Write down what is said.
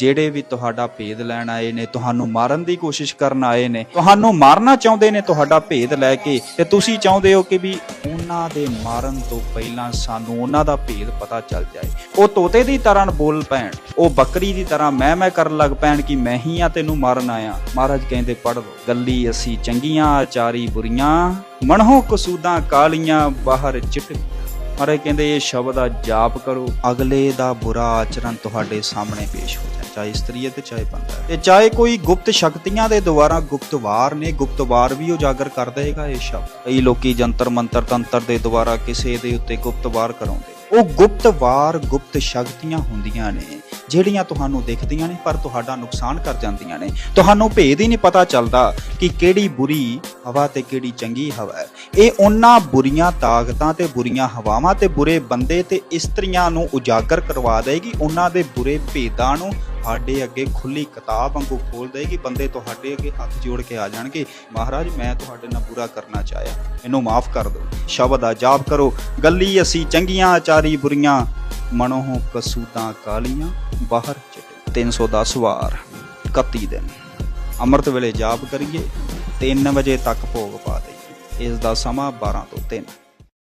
ਜਿਹੜੇ ਵੀ ਤੁਹਾਡਾ ਭੇਦ ਲੈਣ ਆਏ ਨੇ, ਤੁਹਾਨੂੰ ਮਾਰਨ ਦੀ ਕੋਸ਼ਿਸ਼ ਕਰਨ ਆਏ ਨੇ, ਤੁਹਾਨੂੰ ਮਾਰਨਾ ਚਾਹੁੰਦੇ ਨੇ ਤੁਹਾਡਾ ਭੇਦ ਲੈ ਕੇ, ਤੇ ਤੁਸੀਂ ਚਾਹੁੰਦੇ ਹੋ ਕਿ ਵੀ ਉਹਨਾਂ ਦੇ ਮਾਰਨ ਤੋਂ ਪਹਿਲਾਂ ਸਾਨੂੰ ਉਹਨਾਂ ਦਾ ਭੇਦ ਪਤਾ ਚੱਲ ਜਾਏ। ਉਹ ਤੋਤੇ ਦੀ ਤਰ੍ਹਾਂ ਬੋਲ ਪੈਣ, ਉਹ ਬੱਕਰੀ ਦੀ ਤਰ੍ਹਾਂ ਮੈਂ ਮੈਂ ਕਰਨ ਲੱਗ ਪੈਣ ਕਿ ਮੈਂ ਹੀ ਆ, ਤੈਨੂੰ ਮਾਰਨ ਆਇਆ। ਮਹਾਰਾਜ ਕਹਿੰਦੇ ਪੜ ਲਓ, ਗੱਲੀ ਅਸੀਂ ਚੰਗੀਆਂ, ਆਚਾਰੀ ਬੁਰੀਆਂ ਮਨਹੋਂ ਕਸੂਦਾਂ ਕਾਲੀਆਂ, ਬਾਹਰ ਚਿੱਟੀਆਂ ਮਹਾਰਾਜ ਕਹਿੰਦੇ, ਇਹ ਸ਼ਬਦ ਆ, ਜਾਪ ਕਰੋ, ਅਗਲੇ ਦਾ ਬੁਰਾ ਆਚਰਣ ਤੁਹਾਡੇ ਸਾਹਮਣੇ ਪੇਸ਼ ਹੋ ਚਾਹੇ ਇਸਤਰੀ ਹੈ ਤੇ ਚਾਹੇ ਬੰਦਾ ਹੈ। ਤੇ ਚਾਹੇ ਕੋਈ ਗੁਪਤ ਸ਼ਕਤੀਆਂ ਦੇ ਦੁਆਰਾ ਗੁਪਤਵਾਰ ਨੇ, ਗੁਪਤਵਾਰ ਵੀ ਉਜਾਗਰ ਕਰ ਦੇਗਾ ਇਹ ਸ਼ਬਦ। ਕਈ ਲੋਕੀ ਜੰਤਰ ਮੰਤਰ ਤੰਤਰ ਦੇ ਦੁਆਰਾ ਕਿਸੇ ਦੇ ਉੱਤੇ ਗੁਪਤਵਾਰ ਕਰਾਉਂਦੇ ਉਹ ਗੁਪਤਵਾਰ, ਗੁਪਤ ਸ਼ਕਤੀਆਂ ਹੁੰਦੀਆਂ ਨੇ, ਜਿਹੜੀਆਂ ਤੁਹਾਨੂੰ ਦਿਖਦੀਆਂ ਨੇ, ਪਰ ਤੁਹਾਡਾ ਨੁਕਸਾਨ ਕਰ ਜਾਂਦੀਆਂ ਨੇ। ਤੁਹਾਨੂੰ ਭੇਦ ਹੀ ਨਹੀਂ ਪਤਾ ਚੱਲਦਾ ਕਿ ਕਿਹੜੀ ਬੁਰੀ ਹਵਾ ਤੇ ਕਿਹੜੀ ਚੰਗੀ ਹਵਾ ਹੈ। ਇਹ ਉਹਨਾਂ ਬੁਰੀਆਂ ਤਾਕਤਾਂ ਤੇ ਬੁਰੀਆਂ ਹਵਾਵਾਂ ਤੇ ਬੁਰੇ ਬੰਦੇ ਤੇ ਇਸਤਰੀਆਂ ਨੂੰ ਉਜਾਗਰ ਕਰਵਾ ਦੇਗੀ ਉਹਨਾਂ ਦੇ ਬੁਰੇ ਭੇਦਾਂ ਨੂੰ ਤੁਹਾਡੇ ਅੱਗੇ ਖੁੱਲੀ ਕਿਤਾਬ ਵਾਂਗੂ ਖੋਲ ਦੇਗੀ, ਬੰਦੇ ਤੁਹਾਡੇ ਅੱਗੇ ਹੱਥ ਜੋੜ ਕੇ ਆ ਜਾਣਗੇ। ਮਹਾਰਾਜ, ਮੈਂ ਤੁਹਾਡੇ ਨਾਲ ਬੁਰਾ ਕਰਨਾ ਚਾਹਿਆ। ਮੈਨੂੰ ਮਾਫ ਕਰ ਦਿਓ। ਸ਼ਬਦ ਆ ਜਾਪ ਕਰੋ। ਗੱਲੀ ਅਸੀਂ ਚੰਗੀਆਂ ਆਚਾਰੀ ਬੁਰੀਆਂ, ਮਨੋਂ ਕਸੂਤਾਂ ਕਾਲੀਆਂ, ਬਾਹਰ ਚਿੱਟੇ। 310 ਵਾਰ 31 ਦਿਨ। ਅੰਮ੍ਰਿਤ ਵੇਲੇ ਜਾਪ ਕਰੀਏ 3 ਵਜੇ ਤੱਕ ਭੋਗ ਪਾ ਦਈਏ। ਇਸ ਦਾ ਸਮਾਂ 12 ਤੋਂ 3